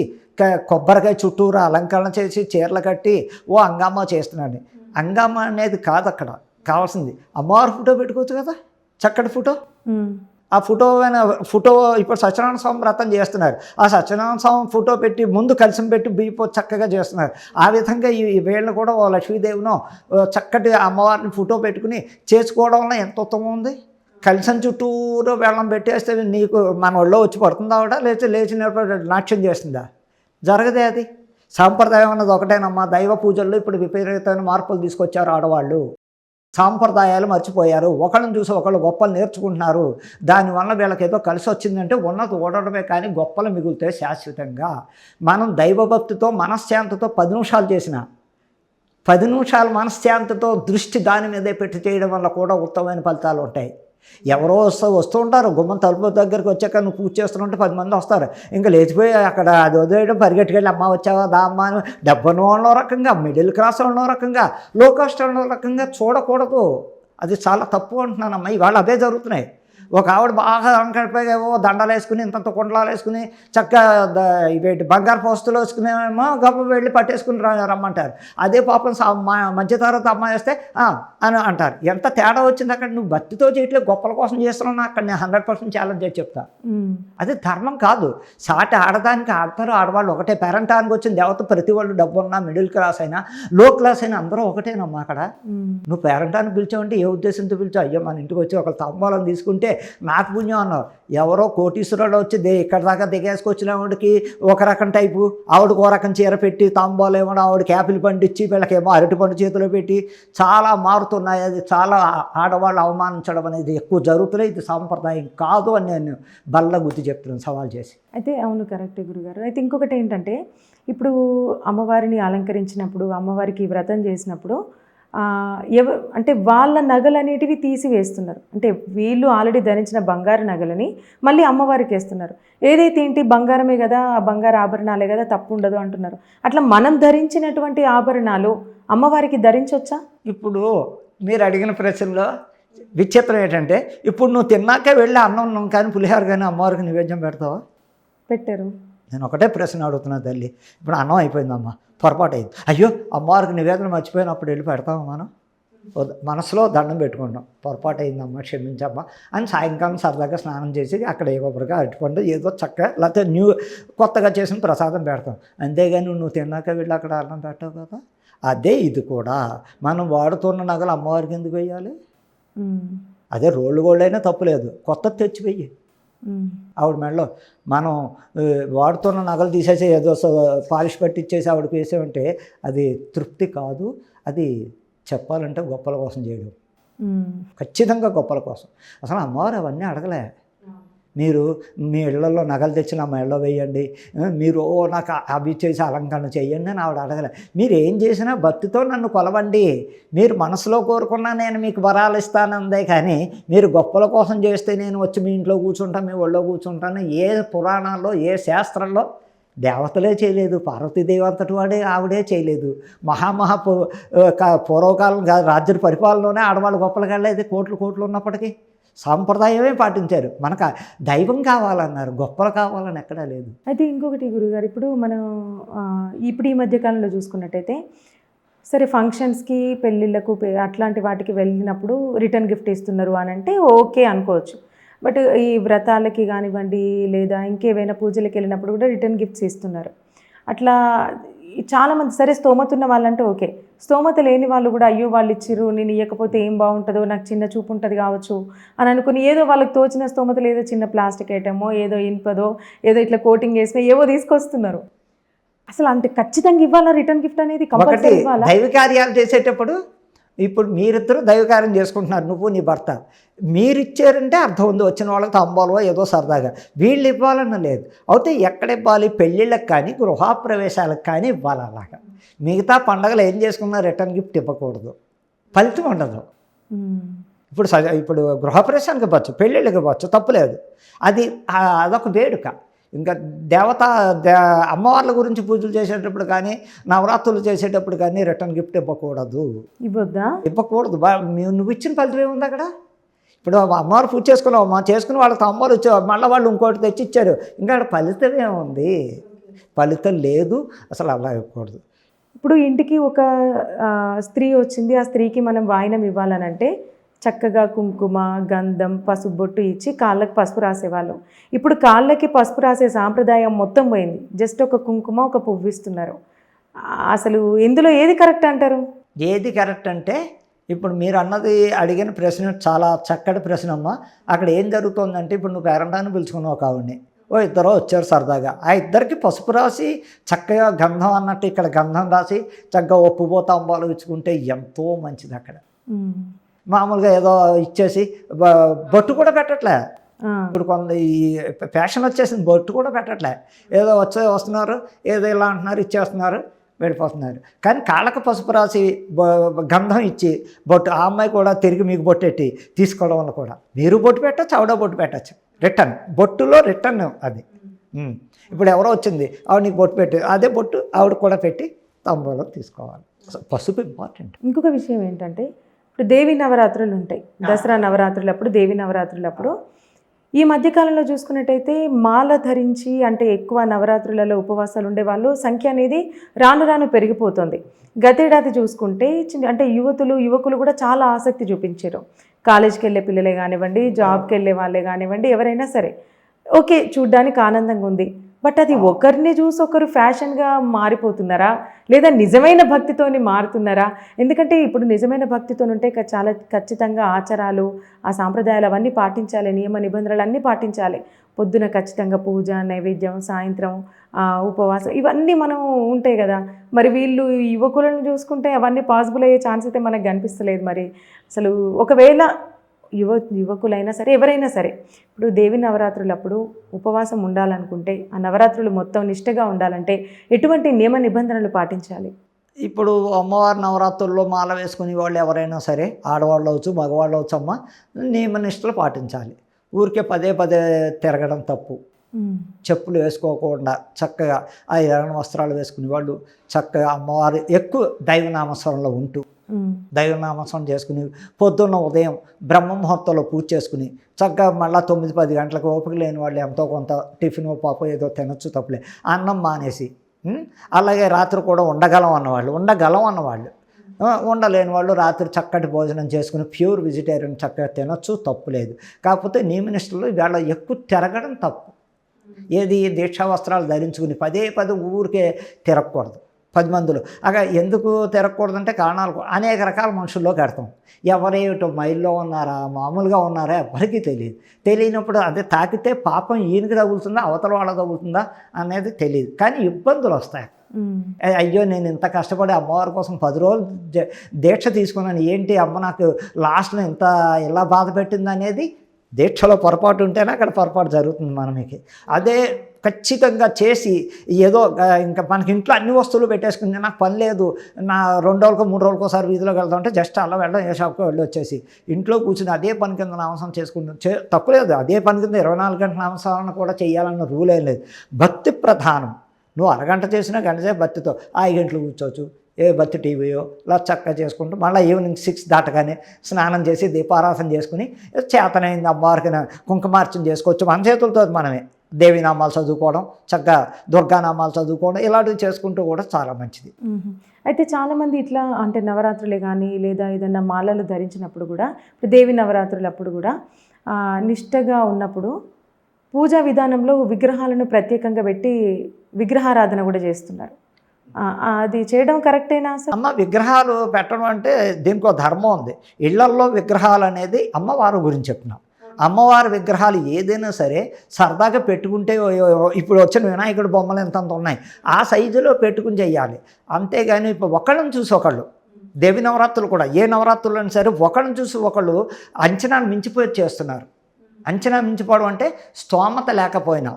కొబ్బరికాయ చుట్టూరా అలంకరణ చేసి చీరలు కట్టి ఓ అంగామా చేస్తున్నాడు. అంగామా అనేది కాదు అక్కడ కావాల్సింది. అమ్మవారి ఫోటో పెట్టుకోవచ్చు కదా? చక్కటి ఫోటో? ఆ ఫోటో ఫోటో ఇప్పుడు సత్యనారాయణ స్వామి వ్రతం చేస్తున్నారు. ఆ సత్యనారాయణ స్వామి ఫోటో పెట్టి ముందు కలిసి పెట్టి బియ్యపో చక్కగా చేస్తున్నారు. ఆ విధంగా ఈ ఈ వీళ్ళని కూడా ఓ లక్ష్మీదేవినో చక్కటి అమ్మవారిని ఫోటో పెట్టుకుని చేసుకోవడం వల్ల ఎంత ఉత్తమం ఉంది? కలిసం చుట్టూరు వెళ్ళం పెట్టేస్తే నీకు మన ఒళ్ళో వచ్చి పడుతుందా ఆవిడ లేచి లేచినప్పుడు నాట్యం చేస్తుందా? జరగదే అది. సాంప్రదాయం అన్నది ఒకటేనమ్మా. దైవ పూజల్లో ఇప్పుడు విపరీతమైన మార్పులు తీసుకొచ్చారు ఆడవాళ్ళు. సాంప్రదాయాలు మర్చిపోయారు. ఒకళ్ళని చూసి ఒకళ్ళు గొప్పలు నేర్చుకుంటున్నారు. దానివల్ల వీళ్ళకి ఏదో కలిసి వచ్చిందంటే ఉన్నది ఓడడమే కానీ గొప్పలు మిగులుతాయి శాశ్వతంగా. మనం దైవభక్తితో మనశ్శాంతితో పది నిమిషాలు చేసిన పది నిమిషాలు మనశ్శాంతితో దృష్టి దాని మీదే పెట్టి చేయడం వల్ల కూడా ఉత్తమమైన ఫలితాలు ఉంటాయి. ఎవరో వస్తూ వస్తూ ఉంటారు. గుమ్మం తలుపు దగ్గరికి వచ్చాక నువ్వు పూజ చేస్తుంటే పది మంది వస్తారు. ఇంకా లేచిపోయి అక్కడ అది వదిలేయడం పరిగెట్టుకెళ్ళి అమ్మ వచ్చావా దా అమ్మ అని డబ్బున్న వాళ్ళ రకంగా మిడిల్ క్లాస్ వాళ్ళ రకంగా లో కాస్ట్ వాళ్ళ రకంగా చూడకూడదు. అది చాలా తప్పు అంటున్నానమ్మా. ఇవాళ అవే జరుగుతున్నాయి. ఒక ఆవిడ బాగా అంకడిపోయి ఏవో దండలు వేసుకుని ఇంతంత కుండలాలు వేసుకుని చక్కగా ఇవేంటి బంగారు పోస్తులు వేసుకునేమో గొప్ప వెళ్ళి పట్టేసుకుని రమ్మంటారు. అదే పాపం మా మధ్య తరగతి అమ్మాయి వస్తే "ఆ" అని అంటారు. ఎంత తేడా వచ్చింది అక్కడ? నువ్వు భక్తితో చేయట్లేదు గొప్పల కోసం చేస్తున్నావు అక్కడ నేను హండ్రెడ్ పర్సెంట్ ఛాలెంజ్ చేసి చెప్తా. అది ధర్మం కాదు. సాటి ఆడదానికి ఆడతారు ఆడవాళ్ళు ఒకటే. పేరెంటానికి వచ్చిన దేవత ప్రతి వాళ్ళు డబ్బు ఉన్నా మిడిల్ క్లాస్ అయినా లో క్లాస్ అయినా అందరూ ఒకటేనమ్మా అక్కడ. నువ్వు పేరెంటానికి పిలిచావంటే ఏ ఉద్దేశంతో పిలిచావు? అయ్యో మన ఇంటికి వచ్చి ఒక తాంబూలం తీసుకుంటే నాకు పుణ్యం అన్నారు. ఎవరో కోటీశ్వరుడు వచ్చి దే ఇక్కడ దాకా దిగేసుకొచ్చిన ఆవిడకి ఒక రకం టైపు. ఆవిడకు ఒక రకం చీర పెట్టి తాంబూలం ఏమో ఆవిడకి యాపిల్ పండిచ్చి వీళ్ళకేమో అరటి పండు చేతిలో పెట్టి చాలా మారుతున్నాయి. అది చాలా ఆడవాళ్ళు అవమానించడం అనేది ఎక్కువ జరుగుతున్నాయి. ఇది సాంప్రదాయం కాదు అని నేను బల్ల గుర్తు చెప్తున్నాను సవాల్ చేసి. అయితే అవును కరెక్ట్ గురుగారు. అయితే ఇంకొకటి ఏంటంటే ఇప్పుడు అమ్మవారిని అలంకరించినప్పుడు అమ్మవారికి వ్రతం చేసినప్పుడు ఎవ అంటే వాళ్ళ నగలు అనేటివి తీసివేస్తున్నారు. అంటే వీళ్ళు ఆల్రెడీ ధరించిన బంగారు నగలని మళ్ళీ అమ్మవారికి వేస్తున్నారు. ఏదైతే ఏంటి బంగారమే కదా ఆ బంగారు ఆభరణాలే కదా తప్పు ఉండదు అంటున్నారు. అట్లా మనం ధరించినటువంటి ఆభరణాలు అమ్మవారికి ధరించవచ్చా ఇప్పుడు మీరు అడిగిన ప్రశ్నలో విచిత్రం ఏంటంటే ఇప్పుడు నువ్వు తిన్నాక వెళ్ళి అన్నం కానీ పులిహోర కానీ అమ్మవారికి నివేద్యం పెడతావా? పెట్టారు. నేను ఒకటే ప్రశ్న అడుగుతున్నా తల్లి. ఇప్పుడు అన్నం అయిపోయిందమ్మా. పొరపాటు అయింది. అయ్యో అమ్మవారికి నివేదన మర్చిపోయినప్పుడు వెళ్ళి పెడతామా మనం. మనసులో దండం పెట్టుకుంటాం. పొరపాటు అయిందమ్మా క్షమించమ్మా అని సాయంకాలం సరదాగా స్నానం చేసి అక్కడ ఏ కొబ్బరిగా అరటిపండు ఏదో చక్కగా లేకపోతే న్యూ కొత్తగా చేసిన ప్రసాదం పెడతాం. అంతేగాని నువ్వు తిన్నాక వెళ్ళి అక్కడ అన్నం పెట్టావు కదా? అదే ఇది కూడా. మనం వాడుతున్న నగలు అమ్మవారికి ఎందుకు వేయాలి అదే రోళ్ళు గోళ్ళు అయినా తప్పులేదు కొత్త తెచ్చి వెయ్యి ఉమ్, ఆవిడ మెడలో మనం వాడుతున్న నగలు తీసేసి ఏదో పాలిష్ పట్టించేసి ఆవిడకి వేసామంటే అది తృప్తి కాదు. అది చెప్పాలంటే గొప్పల కోసం చేయడం. ఖచ్చితంగా గొప్పల కోసం. అసలు అమ్మవారు అవన్నీ అడగలే. మీరు మీ ఇళ్ళలో నగలు తెచ్చి నా మెడలో వేయండి. మీరు ఓ నాకు అవి చేసి అలంకరణ చేయండి అని ఆవిడ అడగలే. మీరు ఏం చేసినా భక్తితో నన్ను కొలవండి. మీరు మనసులో కోరుకున్నా నేను మీకు వరాలు ఇస్తానందే కానీ మీరు గొప్పల కోసం చేస్తే నేను వచ్చి మీ ఇంట్లో కూర్చుంటాను మీ ఒళ్ళో కూర్చుంటాను. ఏ పురాణాల్లో ఏ శాస్త్రంలో దేవతలే చేయలేదు పార్వతీదేవి అంతటి వాడే ఆవిడే చేయలేదు. మహామహా పూర్వకాలం రాజ్య పరిపాలనలోనే ఆడవాళ్ళు గొప్పలు కళ్ళేది కోట్లు కోట్లు ఉన్నప్పటికీ. సాంప్రదాయమే పాటించారు. మనకు దైవం కావాలన్నారు గొప్పలు కావాలని ఎక్కడా లేదు. అయితే ఇంకొకటి గురుగారు ఇప్పుడు మనం ఇప్పుడు ఈ మధ్యకాలంలో చూసుకున్నట్టయితే సరే ఫంక్షన్స్కి పెళ్ళిళ్ళకు పె- అట్లాంటి వాటికి వెళ్ళినప్పుడు రిటర్న్ గిఫ్ట్ ఇస్తున్నారు అని అంటే ఓకే అనుకోవచ్చు. బట్ ఈ వ్రతాలకి కానివ్వండి లేదా ఇంకేవైనా పూజలకు వెళ్ళినప్పుడు కూడా రిటర్న్ గిఫ్ట్స్ ఇస్తున్నారు. అట్లా చాలామంది సరే స్తోమతున్న వాళ్ళంటే ఓకే. స్తోమత లేని వాళ్ళు కూడా అయ్యో వాళ్ళు ఇచ్చిర్రు నేను ఇవ్వకపోతే ఏం బాగుంటుందో నాకు చిన్న చూపు ఉంటుంది కావచ్చు అని అనుకుని ఏదో వాళ్ళకి తోచిన స్తోమతలు ఏదో చిన్న ప్లాస్టిక్ ఐటమో ఏదో ఇనుపదో ఏదో ఇట్లా కోటింగ్ చేసిన ఏవో తీసుకొస్తున్నారు. అసలు అంటే ఖచ్చితంగా ఇవ్వాలా రిటర్న్ గిఫ్ట్ అనేది? కంపల్సరీ ఇవ్వాలా? దైవ కార్యాలు చేసేటప్పుడు ఇప్పుడు మీరిద్దరూ దైవకార్యం చేసుకుంటున్నారు నువ్వు నీ భర్త. మీరు ఇచ్చారంటే అర్థం ఉంది వచ్చిన వాళ్ళకి తంబాలో ఏదో సరదాగా. వీళ్ళు ఇవ్వాలని లేదు. అయితే ఎక్కడ ఇవ్వాలి? పెళ్ళిళ్ళకి కానీ గృహప్రవేశాలకు కానీ ఇవ్వాలి అలాగా. మిగతా పండగలు ఏం చేసుకున్నా రిటర్న్ గిఫ్ట్ ఇవ్వకూడదు. ఫలితం ఉండదు. ఇప్పుడు ఇప్పుడు గృహప్రవేశానికి ఇవ్వచ్చు పెళ్ళిళ్ళకి ఇవ్వచ్చు తప్పులేదు అది అదొక వేడుక. ఇంకా దేవత దే అమ్మవార్ల గురించి పూజలు చేసేటప్పుడు కానీ నవరాత్రులు చేసేటప్పుడు కానీ రిటర్న్ గిఫ్ట్ ఇవ్వకూడదు. ఇవ్వద్దా? ఇవ్వకూడదు. నువ్వు ఇచ్చిన ఫలితం ఏముంది అక్కడ? ఇప్పుడు అమ్మవారు పూజ చేసుకున్నావు మా చేసుకుని వాళ్ళకి అమ్మవారు వచ్చావు మళ్ళీ వాళ్ళు ఇంకోటి తెచ్చి ఇచ్చారు ఇంకా అక్కడ ఫలితం ఏముంది? ఫలితం లేదు. అసలు అలా ఇవ్వకూడదు. ఇప్పుడు ఇంటికి ఒక స్త్రీ వచ్చింది. ఆ స్త్రీకి మనం వాయినం ఇవ్వాలనంటే చక్కగా కుంకుమ గంధం పసుపు బొట్టు ఇచ్చి కాళ్ళకి పసుపు రాసేవాళ్ళు. ఇప్పుడు కాళ్ళకి పసుపు రాసే సాంప్రదాయం మొత్తం పోయింది. జస్ట్ ఒక కుంకుమ ఒక పువ్వు ఇస్తున్నారు. అసలు ఇందులో ఏది కరెక్ట్ అంటారు? ఏది కరెక్ట్ అంటే ఇప్పుడు మీరు అన్నది అడిగిన ప్రశ్న చాలా చక్కటి ప్రశ్న అమ్మ. అక్కడ ఏం జరుగుతుందంటే ఇప్పుడు నువ్వు పేరంటాన్ని పిలుచుకున్నావు కావుని ఓ ఇద్దరు వచ్చారు సరదాగా. ఆ ఇద్దరికి పసుపు రాసి చక్కగా గంధం అన్నట్టు ఇక్కడ గంధం రాసి చక్కగా ఓ పువ్వు తాంబాలు ఇచ్చుకుంటే ఎంతో మంచిది అక్కడ. మామూలుగా ఏదో ఇచ్చేసి బొట్టు కూడా పెట్టట్లే. ఇప్పుడు కొంత ఈ ఫ్యాషన్ వచ్చేసింది బొట్టు కూడా పెట్టట్లే. ఏదో వచ్చే వస్తున్నారు ఏదో ఇలా అంటున్నారు ఇచ్చేస్తున్నారు వెళ్ళిపోతున్నారు. కానీ కాళ్ళకు పసుపు రాసి గంధం ఇచ్చి బొట్టు ఆ అమ్మాయి కూడా తిరిగి మీకు బొట్టెట్టి తీసుకోవడం వల్ల కూడా. మీరు బొట్టు పెట్టచ్చు ఆవిడ బొట్టు పెట్టచ్చు. రిటర్న్ బొట్టులో రిటర్న్ అది. ఇప్పుడు ఎవరో వచ్చింది ఆవిడ నీకు బొట్టు పెట్టి. అదే బొట్టు ఆవిడ కూడా పెట్టి తంబూలో తీసుకోవాలి. పసుపు ఇంపార్టెంట్ ఇంకొక విషయం ఏంటంటే ఇప్పుడు దేవి నవరాత్రులు ఉంటాయి. దసరా నవరాత్రులు అప్పుడు దేవి నవరాత్రులు అప్పుడు. ఈ మధ్యకాలంలో చూసుకున్నట్టయితే మాల ధరించి అంటే ఎక్కువ నవరాత్రులలో ఉపవాసాలు ఉండే వాళ్ళు సంఖ్య అనేది రాను రాను పెరిగిపోతుంది. గతేడాది చూసుకుంటే అంటే యువతులు యువకులు కూడా చాలా ఆసక్తి చూపించారు. కాలేజ్కి వెళ్ళే పిల్లలే కానివ్వండి జాబ్కి వెళ్ళే వాళ్ళే కానివ్వండి ఎవరైనా సరే. ఓకే చూడ్డానికి ఆనందంగా ఉంది. బట్ అది ఒకరిని చూసి ఒకరు ఫ్యాషన్గా మారిపోతున్నారా? లేదా నిజమైన భక్తితోని మారుతున్నారా? ఎందుకంటే ఇప్పుడు నిజమైన భక్తితో ఉంటే చాలా ఖచ్చితంగా ఆచారాలు ఆ సాంప్రదాయాలు అవన్నీ పాటించాలి నియమ నిబంధనలు అన్నీ పాటించాలి. పొద్దున ఖచ్చితంగా పూజ నైవేద్యం సాయంత్రం ఉపవాసం ఇవన్నీ మనం ఉంటాయి కదా. మరి వీళ్ళు యువకులను చూసుకుంటే అవన్నీ పాసిబుల్ అయ్యే ఛాన్స్ అయితే మనకు కనిపిస్తలేదు మరి. అసలు ఒకవేళ యువ యువకులైనా సరే ఎవరైనా సరే ఇప్పుడు దేవి నవరాత్రులు అప్పుడు ఉపవాసం ఉండాలనుకుంటే ఆ నవరాత్రులు మొత్తం నిష్టగా ఉండాలంటే ఎటువంటి నియమ నిబంధనలు పాటించాలి? ఇప్పుడు అమ్మవారి నవరాత్రుల్లో మాల వేసుకునే వాళ్ళు ఎవరైనా సరే ఆడవాళ్ళు అవచ్చు మగవాళ్ళు అవచ్చు అమ్మ నియమనిష్టలు పాటించాలి. ఊరికే పదే పదే తిరగడం తప్పు. చెప్పులు వేసుకోకుండా చక్కగా ఆ ఎర్రని వస్త్రాలు వేసుకునే వాళ్ళు చక్కగా అమ్మవారు ఎక్కువ దైవనామస్వరంలో ఉంటూ దైవనామస్వరం చేసుకుని పొద్దున్న ఉదయం బ్రహ్మ ముహూర్తంలో పూజ చేసుకుని చక్కగా మళ్ళీ తొమ్మిది పది గంటలకు ఓపిక లేని వాళ్ళు ఎంతో కొంత టిఫిన్ పాప ఏదో తినొచ్చు తప్పులే. అన్నం మానేసి అలాగే రాత్రి కూడా ఉండగలం అన్నవాళ్ళు ఉండగలం అన్నవాళ్ళు. ఉండలేని వాళ్ళు రాత్రి చక్కటి భోజనం చేసుకుని ప్యూర్ వెజిటేరియన్ చక్కగా తినొచ్చు తప్పు లేదు. కాకపోతే నియమనిష్టలు ఇవాళ ఎక్కువ తిరగడం తప్పు. ఏది దీక్షా వస్త్రాలు ధరించుకుని పదే పదే ఊరికే తిరగకూడదు. పది మందిలో. అక్కడ ఎందుకు తిరగకూడదంటే కారణాలు అనేక రకాల మనుషుల్లో కడతాం ఎవరేమిటో మైల్లో ఉన్నారా మామూలుగా ఉన్నారా ఎవరికీ తెలియదు. తెలియనప్పుడు అదే తాకితే పాపం ఈయనకి తగులుతుందా అవతల వాళ్ళ తగులుతుందా అనేది తెలియదు. కానీ ఇబ్బందులు వస్తాయి. అయ్యో నేను ఇంత కష్టపడి అమ్మవారి కోసం పది రోజులు దీక్ష తీసుకున్నాను. ఏంటి అమ్మ నాకు లాస్ట్లో ఇంత ఇలా బాధ పెట్టింది అనేది దీక్షలో పొరపాటు ఉంటేనే అక్కడ పొరపాటు జరుగుతుంది మనకి అదే ఖచ్చితంగా చేసి ఏదో ఇంకా మనకి ఇంట్లో అన్ని వస్తువులు పెట్టేసుకుని నాకు పని లేదు నా రెండు రోజులకు మూడు రోజులకోసారి వీధిలోకి వెళ్తా ఉంటే జస్ట్ అలా వెళ్ళడం ఏ షాప్కి వెళ్ళి వచ్చేసి ఇంట్లో కూర్చుని అదే పని కింద నామసం చేసుకుంటాం. చే తప్పులేదు అదే పని కింద ఇరవై నాలుగు గంటల నామసాలను కూడా చేయాలన్న రూల్ ఏం లేదు. భక్తి ప్రధానం. నువ్వు అరగంట చేసినా గంట సేపు భక్తితో ఐదు గంటలు కూర్చోవచ్చు. ఏ బత్తి టీవీయో ఇలా చక్కగా చేసుకుంటూ మళ్ళీ ఈవినింగ్ సిక్స్ దాటగానే స్నానం చేసి దీపారాధన చేసుకుని చేతనైంది అమ్మవారికి కుంకుమార్చన చేసుకోవచ్చు. మన చేతులతో మనమే. దేవి నామాలు చదువుకోవడం చక్కగా దుర్గానామాలు చదువుకోవడం ఇలాంటివి చేసుకుంటూ కూడా చాలా మంచిది. అయితే చాలామంది ఇట్లా అంటే నవరాత్రులే కానీ లేదా ఏదైనా మాలలు ధరించినప్పుడు కూడా దేవి నవరాత్రులు అప్పుడు కూడా నిష్టగా ఉన్నప్పుడు పూజా విధానంలో విగ్రహాలను ప్రత్యేకంగా పెట్టి విగ్రహారాధన కూడా చేస్తున్నారు. అది చేయడం కరెక్టేనా అమ్మ విగ్రహాలు పెట్టడం అంటే దీనికి ధర్మం ఉంది. ఇళ్ళల్లో విగ్రహాలు అనేది అమ్మవారి గురించి చెప్తున్నాం. అమ్మవారి విగ్రహాలు ఏదైనా సరే సరదాగా పెట్టుకుంటే ఇప్పుడు వచ్చిన వినాయకుడి బొమ్మలు ఎంత అంత ఉన్నాయి. ఆ సైజులో పెట్టుకుని చెయ్యాలి. అంతేగాని ఇప్పుడు ఒకళ్ళని చూసి ఒకళ్ళు దేవి నవరాత్రులు కూడా ఏ నవరాత్రులు అయినా సరే ఒకళ్ళని చూసి ఒకళ్ళు అంచనాను మించిపోయి చేస్తున్నారు. అంచనా మించిపోవడం అంటే స్తోమత లేకపోయినా.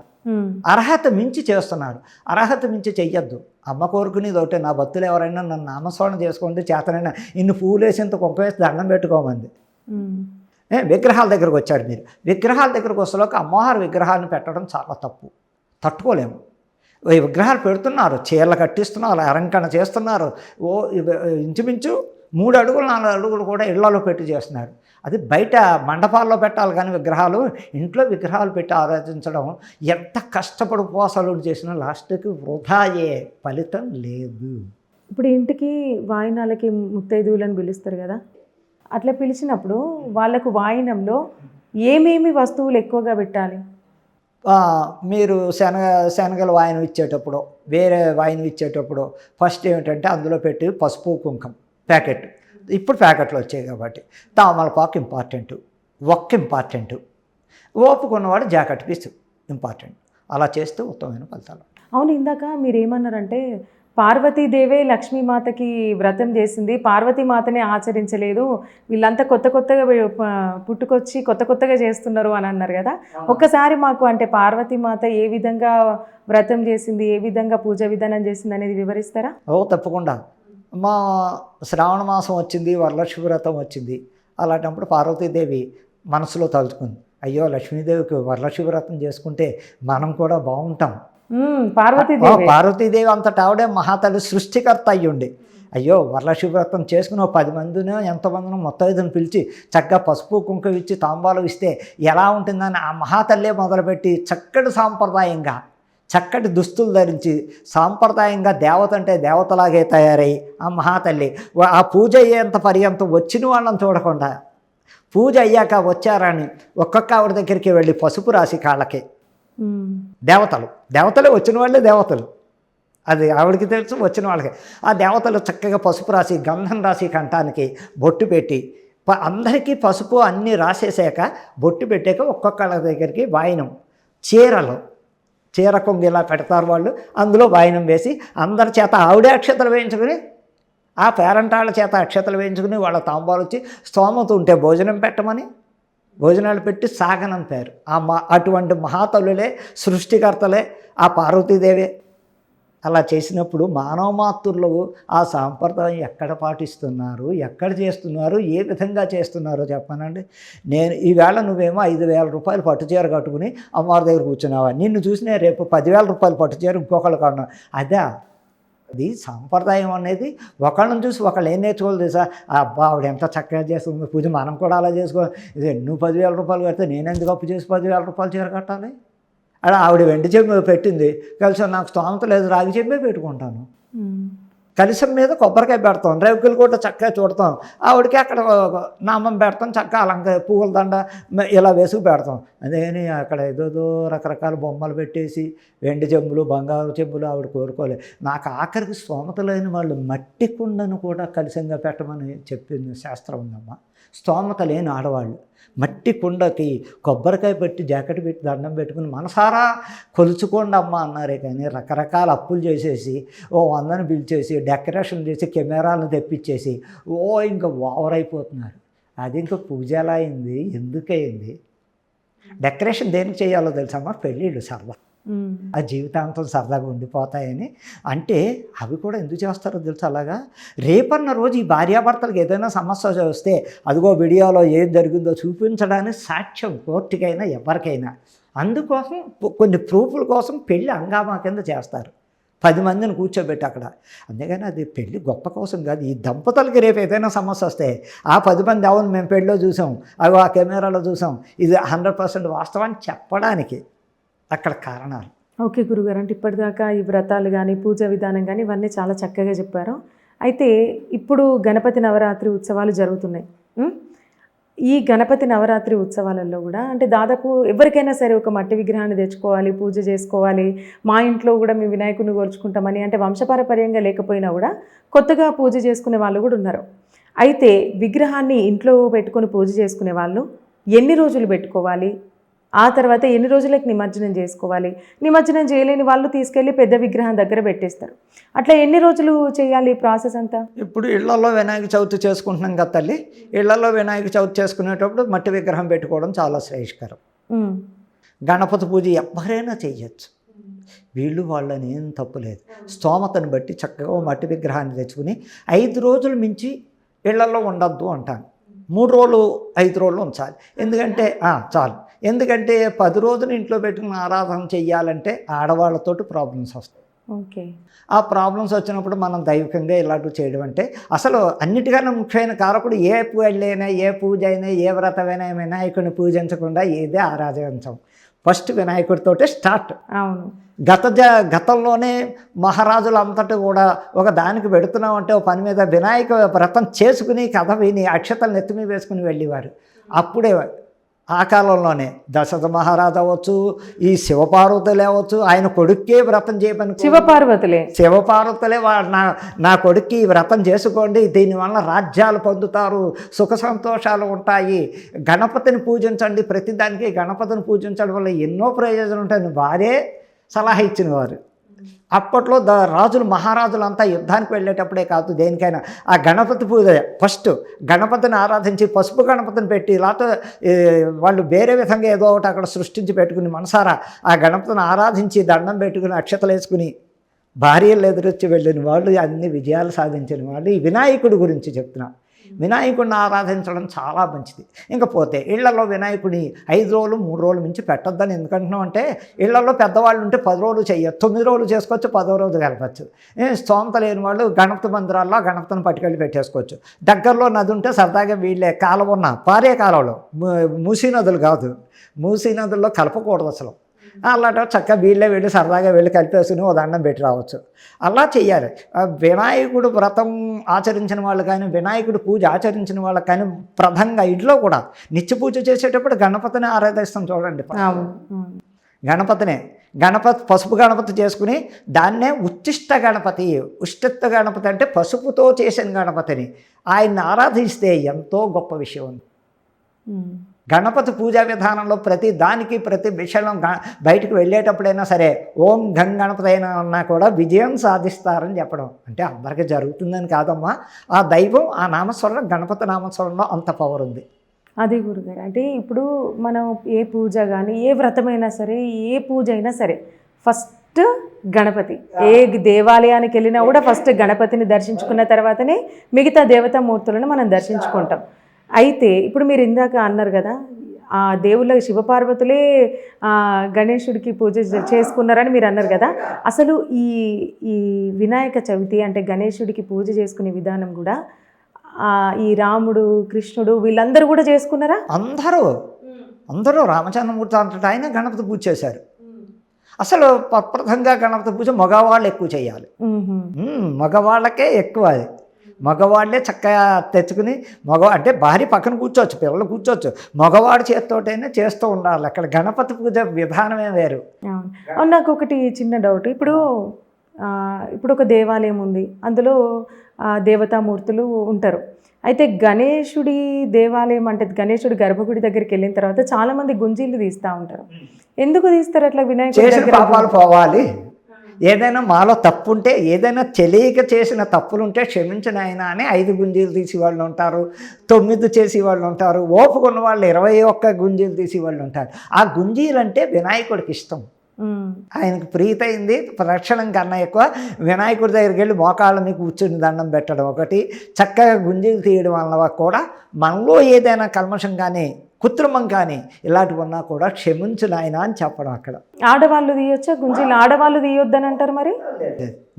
అర్హత మించి చేస్తున్నారు. అర్హత మించి చెయ్యొద్దు. అమ్మ కోరుకునేది ఒకటే నా భక్తులు ఎవరైనా నన్ను నామస్మరణ చేసుకోండి చేతనైనా ఇన్ని పూలు వేసి దండం పెట్టుకోమంది. విగ్రహాల దగ్గరకు వచ్చాడు మీరు. విగ్రహాల దగ్గరకు వస్తలోకి అమ్మవారి విగ్రహాన్ని పెట్టడం చాలా తప్పు. తట్టుకోలేము. ఈ విగ్రహాలు పెడుతున్నారు. చీరలు కట్టిస్తున్నారు అలంకరణ చేస్తున్నారు. ఓ ఇవి- ఇంచుమించు మూడు అడుగులు నాలుగు అడుగులు కూడా ఇళ్ళలో పెట్టి చేస్తున్నారు అది బయట మండపాల్లో పెట్టాలి కానీ విగ్రహాలు ఇంట్లో విగ్రహాలు పెట్టి ఆరాధించడం ఎంత కష్టపడి పోసలు చేసినా లాస్ట్కి వృధాయే ఫలితం లేదు. ఇప్పుడు ఇంటికి వాయినాలకి ముత్తైదువులను పిలుస్తారు కదా? అట్లా పిలిచినప్పుడు వాళ్ళకు వాయినంలో ఏమేమి వస్తువులు ఎక్కువగా పెట్టాలి? మీరు శనగ శనగల వాయినం ఇచ్చేటప్పుడు వేరే వాయినం ఇచ్చేటప్పుడు ఫస్ట్ ఏమిటంటే అందులో పెట్టి పసుపు కుంకం ప్యాకెట్. ఇప్పుడు ప్యాకెట్లు వచ్చాయి కాబట్టి. తామలపాకు ఇంపార్టెంట్. ఒక్క ఇంపార్టెంట్. ఓపుకున్నవాడు జాకెట్ పీస్ ఇంపార్టెంట్. అలా చేస్తే ఉత్తమమైన ఫలితాలు అవును ఇందాక మీరు ఏమన్నారంటే పార్వతీదేవే లక్ష్మీమాతకి వ్రతం చేసింది. పార్వతీమాతనే ఆచరించలేదు. వీళ్ళంతా కొత్త కొత్తగా పుట్టుకొచ్చి కొత్త కొత్తగా చేస్తున్నారు అని అన్నారు కదా. ఒక్కసారి మాకు అంటే పార్వతీమాత ఏ విధంగా వ్రతం చేసింది ఏ విధంగా పూజ విధానం చేసింది అనేది వివరిస్తారా? ఓ తప్పకుండా. మా శ్రావణ మాసం వచ్చింది వరలక్ష్మి వ్రతం వచ్చింది. అలాంటప్పుడు పార్వతీదేవి మనసులో తలుచుకుంది. అయ్యో లక్ష్మీదేవికి వరలక్ష్మి వ్రతం చేసుకుంటే మనం కూడా బాగుంటాం. పార్వతీదేవి. పార్వతీదేవి అంతటా ఆవిడే మహాతల్లి సృష్టికర్త అయ్యుండి. అయ్యో వరలక్ష్మీవ్రతం చేసుకుని ఓ పది మందినో ఎంతమందినో మొత్తం పిలిచి చక్కగా పసుపు కుంకుమ ఇచ్చి తాంబాలు ఇస్తే ఎలా ఉంటుందని ఆ మహాతల్లే మొదలుపెట్టి చక్కటి సాంప్రదాయంగా చక్కటి దుస్తులు ధరించి సాంప్రదాయంగా దేవత అంటే దేవతలాగే తయారై ఆ మహాతల్లి ఆ పూజ అయ్యేంత పర్యంతం వచ్చిన వాళ్ళని చూడకుండా పూజ అయ్యాక వచ్చారని ఒక్కొక్క ఆవిడ దగ్గరికి వెళ్ళి పసుపు రాసి కాళ్ళకి దేవతలు. దేవతలే వచ్చిన వాళ్ళే దేవతలు. అది ఆవిడకి తెలుసు వచ్చిన వాళ్ళకి. ఆ దేవతలు చక్కగా పసుపు రాసి గంధం రాసి కంఠానికి బొట్టు పెట్టి ప- అందరికీ పసుపు అన్నీ రాసేసాక బొట్టు పెట్టాక ఒక్కొక్కళ్ళ దగ్గరికి వాయినం. చీరలు. చీర కొంగు ఇలా పెడతారు వాళ్ళు. అందులో వాయినం వేసి అందరి చేత ఆవిడే అక్షతలు వేయించుకుని ఆ పేరంటాళ్ళ చేత అక్షతలు వేయించుకుని వాళ్ళ తాంబాలు వచ్చి స్తోమత ఉంటే భోజనం పెట్టమని భోజనాలు పెట్టి సాగనంపారు ఆ మా అటువంటి మహాతలులే సృష్టికర్తలే ఆ పార్వతీదేవే అలా చేసినప్పుడు మానవ మాతృలు ఆ సాంప్రదాయం ఎక్కడ పాటిస్తున్నారు ఎక్కడ చేస్తున్నారు ఏ విధంగా చేస్తున్నారో చెప్పనండి. నేను ఈవేళ నువ్వేమో ఐదు వేల రూపాయలు పట్టుచీర కట్టుకుని అమ్మవారి దగ్గర కూర్చున్నావా? నిన్ను చూసినా రేపు పదివేల రూపాయలు పట్టుచీర ఇంకొకళ్ళు కొన్నా అదే అది సాంప్రదాయం అనేది ఒకళ్ళని చూసి ఒకళ్ళు ఏం నేర్చుకోవాలి తెలుసా? అబ్బా ఆవిడ ఎంత చక్కగా చేస్తుంది. పూజ మనం కూడా అలా చేసుకో. ఇది నువ్వు పదివేల రూపాయలు కడితే నేను ఎందుకు అప్పు చేసి పదివేల రూపాయలు చీర కట్టాలి? అలా ఆవిడ వెండి చెంబు పెట్టింది. కలిసి నాకు స్తోమత లేదు రాగి చెంబే పెట్టుకుంటాను. కలిసం మీద కొబ్బరికాయ పెడతాం రేవుకులు కూడా చక్కగా చూడతాం ఆవిడకి అక్కడ నామం పెడతాం చక్కగా అలంక పువ్వుల దండ ఇలా వేసుకు పెడతాం. అదేని అక్కడ ఏదోదో రకరకాల బొమ్మలు పెట్టేసి వెండి చెంబులు బంగారు చెంబులు ఆవిడ కోరుకోలేదు నాకు ఆఖరికి స్తోమత లేని వాళ్ళు మట్టి కుండను కూడా కలిసంగా పెట్టమని చెప్పింది శాస్త్రం ఉందమ్మా. స్తోమత లేని ఆడవాళ్ళు. మట్టి కుండకి కొబ్బరికాయ పెట్టి జాకెట్ పెట్టి దండం పెట్టుకుని మనసారా కొలుచుకోండి అమ్మ అన్నారే కానీ రకరకాల అప్పులు చేసేసి ఓ వందని పిలిచేసి డెకరేషన్ చేసి కెమెరాలను తెప్పించేసి ఓ ఇంకా ఓవర్ అయిపోతున్నారు. అది ఇంకా పూజ ఎలా అయింది? ఎందుకయింది? డెకరేషన్ దేనికి చేయాలో తెలుసమ్మా పెళ్ళిళ్ళు సర్వ ఆ జీవితాంతం సరదాగా ఉండిపోతాయని. అంటే అవి కూడా ఎందుకు చేస్తారో తెలుసు అలాగా? రేపన్న రోజు ఈ భార్యాభర్తలకు ఏదైనా సమస్య వస్తే అదిగో వీడియోలో ఏం జరిగిందో చూపించడానికి సాక్ష్యం కోర్టుకైనా ఎవరికైనా. అందుకోసం కొన్ని ప్రూఫ్ల కోసం పెళ్ళి హంగామా కింద చేస్తారు. పది మందిని కూర్చోబెట్టి అక్కడ. అందుకని అది పెళ్ళి గొప్ప కోసం కాదు. ఈ దంపతులకి రేపు ఏదైనా సమస్య వస్తే ఆ పది మంది అవును మేము పెళ్ళిలో చూసాం అవి ఆ కెమెరాలో చూసాం ఇది హండ్రెడ్ పర్సెంట్ వాస్తవాన్ని చెప్పడానికి అక్కడ కారణాలు. ఓకే గురుగారు అంటే ఇప్పటిదాకా ఈ వ్రతాలు కానీ పూజ విధానం కానీ ఇవన్నీ చాలా చక్కగా చెప్పారు. అయితే ఇప్పుడు గణపతి నవరాత్రి ఉత్సవాలు జరుగుతున్నాయి. ఈ గణపతి నవరాత్రి ఉత్సవాలలో కూడా అంటే దాదాపు ఎవరికైనా సరే ఒక మట్టి విగ్రహాన్ని తెచ్చుకోవాలి పూజ చేసుకోవాలి మా ఇంట్లో కూడా మేము వినాయకుడిని కోల్చుకుంటామని అంటే వంశపారపర్యంగా లేకపోయినా కూడా కొత్తగా పూజ చేసుకునే వాళ్ళు కూడా ఉన్నారు. అయితే విగ్రహాన్ని ఇంట్లో పెట్టుకొని పూజ చేసుకునే వాళ్ళు ఎన్ని రోజులు పెట్టుకోవాలి? ఆ తర్వాత ఎన్ని రోజులకు నిమజ్జనం చేసుకోవాలి? నిమజ్జనం చేయలేని వాళ్ళు తీసుకెళ్ళి పెద్ద విగ్రహం దగ్గర పెట్టేస్తారు. అట్లా ఎన్ని రోజులు చేయాలి ఈ ప్రాసెస్ అంతా? ఇప్పుడు ఇళ్ళలో వినాయక చవితి చేసుకుంటున్నాం కదా తల్లి. ఇళ్ళలో వినాయక చవితి చేసుకునేటప్పుడు మట్టి విగ్రహం పెట్టుకోవడం చాలా శ్రేయస్కరం. గణపతి పూజ ఎవరైనా చెయ్యొచ్చు వీళ్ళు వాళ్ళని ఏం తప్పులేదు స్తోమతను బట్టి చక్కగా మట్టి విగ్రహాన్ని తెచ్చుకుని ఐదు రోజులు మించి ఇళ్ళలో ఉండద్దు అంటాను. మూడు రోజులు ఐదు రోజులు ఉంచాలి. ఎందుకంటే చాలు. ఎందుకంటే పది రోజులు ఇంట్లో పెట్టుకుని ఆరాధన చెయ్యాలంటే ఆడవాళ్ళతోటి ప్రాబ్లమ్స్ వస్తాయి. ఓకే. ఆ ప్రాబ్లమ్స్ వచ్చినప్పుడు మనం దైవికంగా ఇలాంటివి చేయడం అంటే అసలు అన్నిటికన్నా ముఖ్యమైన కారకుడు ఏ పూజైనా ఏ పూజ అయినా ఏ వ్రతమైనా వినాయకుని పూజించకుండా ఏదే ఆరాధించం. ఫస్ట్ వినాయకుడితోటే స్టార్ట్ అవును. గత జ గతంలోనే మహారాజులు అంతటి కూడా ఒక దానికి పెడుతున్నామంటే ఒక పని మీద వినాయక వ్రతం చేసుకుని కథ విని అక్షతలు నెత్తిమీ వేసుకుని వెళ్ళేవారు. అప్పుడే ఆ కాలంలోనే దశరథ మహారాజు అవ్వచ్చు ఈ శివపార్వతులు అవ్వచ్చు ఆయన కొడుక్కే వ్రతం చేయమని శివపార్వతులే. శివపార్వతులే నా నా కొడుక్కి వ్రతం చేసుకోండి దీనివల్ల రాజ్యాలు పొందుతారు సుఖ సంతోషాలు ఉంటాయి. గణపతిని పూజించండి ప్రతిదానికి గణపతిని పూజించడం వల్ల ఎన్నో ప్రయోజనాలు ఉంటాయని వారే సలహా ఇచ్చిన వారు. అప్పట్లో ద రాజులు మహారాజులంతా యుద్ధానికి వెళ్ళేటప్పుడే కాదు దేనికైనా. ఆ గణపతి పూజ ఫస్ట్ గణపతిని ఆరాధించి పసుపు గణపతిని పెట్టి లేకపోతే వాళ్ళు వేరే విధంగా ఏదో ఒకటి అక్కడ సృష్టించి పెట్టుకుని మనసారా ఆ గణపతిని ఆరాధించి దండం పెట్టుకుని అక్షతలు వేసుకుని భార్యలు ఎదురొచ్చి వెళ్ళిన వాళ్ళు అన్ని విజయాలు సాధించిన వాళ్ళు. ఈ వినాయకుడి గురించి చెప్తున్నా. వినాయకుడిని ఆరాధించడం చాలా మంచిది. ఇంకపోతే ఇళ్ళలో వినాయకుడిని ఐదు రోజులు మూడు రోజులు మించి పెట్టొద్దని ఎందుకంటున్నాం అంటే ఇళ్ళలో పెద్దవాళ్ళు ఉంటే పది రోజులు చేయొచ్చు తొమ్మిది రోజులు చేసుకోవచ్చు పదో రోజు కలపచ్చు ఏ స్తోమత లేని వాళ్ళు గణపతి మందిరాల్లో గణపతిని పట్టుకెళ్ళి పెట్టేసుకోవచ్చు. దగ్గరలో నది ఉంటే సరదాగా వీళ్ళే కాలం ఉన్న పారే కాలంలో మూసీ నదులు కాదు. మూసీ నదుల్లో కలపకూడదు అసలు. అలాంటి చక్కగా వీళ్ళే వెళ్ళి సరదాగా వెళ్ళి కలిపేసుకుని ఓ దండం పెట్టి రావచ్చు అలా చెయ్యాలి ఆ వినాయకుడు వ్రతం ఆచరించిన వాళ్ళు కానీ వినాయకుడు పూజ ఆచరించిన వాళ్ళకి కానీ ప్రధానంగా ఇంట్లో కూడా నిత్య పూజ చేసేటప్పుడు గణపతిని ఆరాధిస్తాం చూడండి. గణపతినే గణపతి పసుపు గణపతి చేసుకుని దాన్నే ఉచ్చిష్ట గణపతి ఉష్టిత్త గణపతి అంటే పసుపుతో చేసిన గణపతిని ఆయన్ని ఆరాధిస్తే ఎంతో గొప్ప విషయం. గణపతి పూజా విధానంలో ప్రతి దానికి ప్రతి విషయంలో బయటకు వెళ్ళేటప్పుడైనా సరే ఓం గం గణపతి అయినా ఉన్నా కూడా విజయం సాధిస్తారని చెప్పడం. అంటే అందరికీ జరుగుతుందని కాదమ్మా. ఆ దైవం ఆ నామస్వరం గణపతి నామస్వరంలో అంత పవర్ ఉంది. అది గురుగారు. అంటే ఇప్పుడు మనం ఏ పూజ కానీ ఏ వ్రతమైనా సరే ఏ పూజ అయినా సరే ఫస్ట్ గణపతి. ఏ దేవాలయానికి వెళ్ళినా కూడా ఫస్ట్ గణపతిని దర్శించుకున్న తర్వాతనే మిగతా దేవతామూర్తులను మనం దర్శించుకుంటాం. అయితే ఇప్పుడు మీరు ఇందాక అన్నారు కదా ఆ దేవుళ్ళ శివపార్వతులే ఆ, గణేశుడికి పూజ చే- చేసుకున్నారని మీరు అన్నారు కదా అసలు ఈ ఈ వినాయక చవితి అంటే గణేశుడికి పూజ చేసుకునే విధానం కూడా ఆ, ఈ రాముడు కృష్ణుడు వీళ్ళందరూ కూడా చేసుకున్నారా? అందరూ. అందరూ రామచంద్రమూర్తి అంతటా ఆయన గణపతి పూజ చేశారు. అసలు ప్రప్రథంగా గణపతి పూజ మగవాళ్ళు ఎక్కువ చేయాలి. మగవాళ్ళకే ఎక్కువ అది. మగవాళ్ళే చక్కగా తెచ్చుకుని మగ అంటే భార్య పక్కన కూర్చోవచ్చు పిల్లలు కూర్చోవచ్చు. మగవాడి చేతితోటైనా చేస్తూ ఉండాలి. అక్కడ గణపతి పూజ విధానమే వేరు. నాకు ఒకటి చిన్న డౌట్. ఇప్పుడు ఇప్పుడు ఒక దేవాలయం ఉంది. అందులో దేవతామూర్తులు ఉంటారు. అయితే గణేశుడి దేవాలయం అంటే గణేశుడి గర్భగుడి దగ్గరికి వెళ్ళిన తర్వాత చాలా మంది గుంజీలు తీస్తూ ఉంటారు. ఎందుకు తీస్తారు అట్లా వినాయకుడి పాపాలు పోవాలి. ఏదైనా మాలో తప్పు ఉంటే ఏదైనా తెలియక చేసిన తప్పులుంటే క్షమించిన ఆయన అని ఐదు గుంజీలు తీసి వాళ్ళు ఉంటారు తొమ్మిది చేసి వాళ్ళు ఉంటారు ఓపుకున్న వాళ్ళు ఇరవై ఒక్క గుంజీలు తీసి వాళ్ళు ఉంటారు. ఆ గుంజీలు అంటే వినాయకుడికి ఇష్టం. ఆయనకు ప్రీతయింది రక్షణం కన్నా ఎక్కువ వినాయకుడి దగ్గరికి వెళ్ళి మోకాళ్ళ మీద కూర్చుని దండం పెట్టడం ఒకటి. చక్కగా గుంజీలు తీయడం వల్ల కూడా మనలో ఏదైనా కల్మషం కానీ కృత్రిమం కానీ ఇలాంటివి ఉన్నా కూడా క్షమించు నాయన అని చెప్పడం అక్కడ. ఆడవాళ్ళు తీయొచ్చా? గుంజీలు ఆడవాళ్ళు తీయొద్దని అంటారు మరి?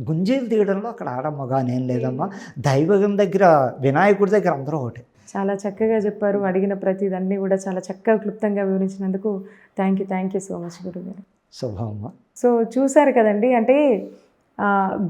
గుంజీలు తీయడంలో అక్కడ ఆడమ్మగానే ఏం లేదమ్మా. దైవగం దగ్గర వినాయకుడి దగ్గర అందరూ ఒకటి. చాలా చక్కగా చెప్పారు. అడిగిన ప్రతిదన్నీ కూడా చాలా చక్కగా క్లుప్తంగా వివరించినందుకు thank you thank you so much గురుగారు. శుభమ్మ సో చూశారు కదండి అంటే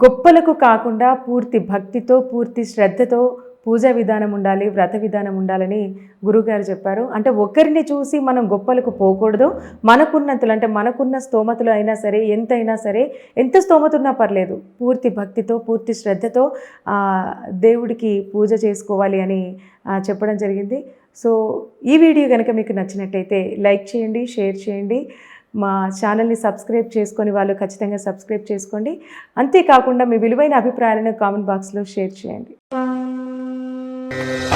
గొప్పలకు కాకుండా పూర్తి భక్తితో పూర్తి శ్రద్ధతో పూజా విధానం ఉండాలి వ్రత విధానం ఉండాలని గురుగారు చెప్పారు. అంటే ఒకరిని చూసి మనం గొప్పలకు పోకూడదు. మనకున్నంతలు అంటే మనకున్న స్తోమతలు అయినా సరే ఎంతైనా సరే ఎంత స్తోమత ఉన్నా పర్లేదు. పూర్తి భక్తితో పూర్తి శ్రద్ధతో దేవుడికి పూజ చేసుకోవాలి అని చెప్పడం జరిగింది. సో ఈ వీడియో కనుక మీకు నచ్చినట్టయితే లైక్ చేయండి షేర్ చేయండి. మా ఛానల్ని సబ్స్క్రైబ్ చేసుకొని వాళ్ళు ఖచ్చితంగా సబ్స్క్రైబ్ చేసుకోండి. అంతేకాకుండా మీ విలువైన అభిప్రాయాలను కామెంట్ బాక్స్లో షేర్ చేయండి. Thank you.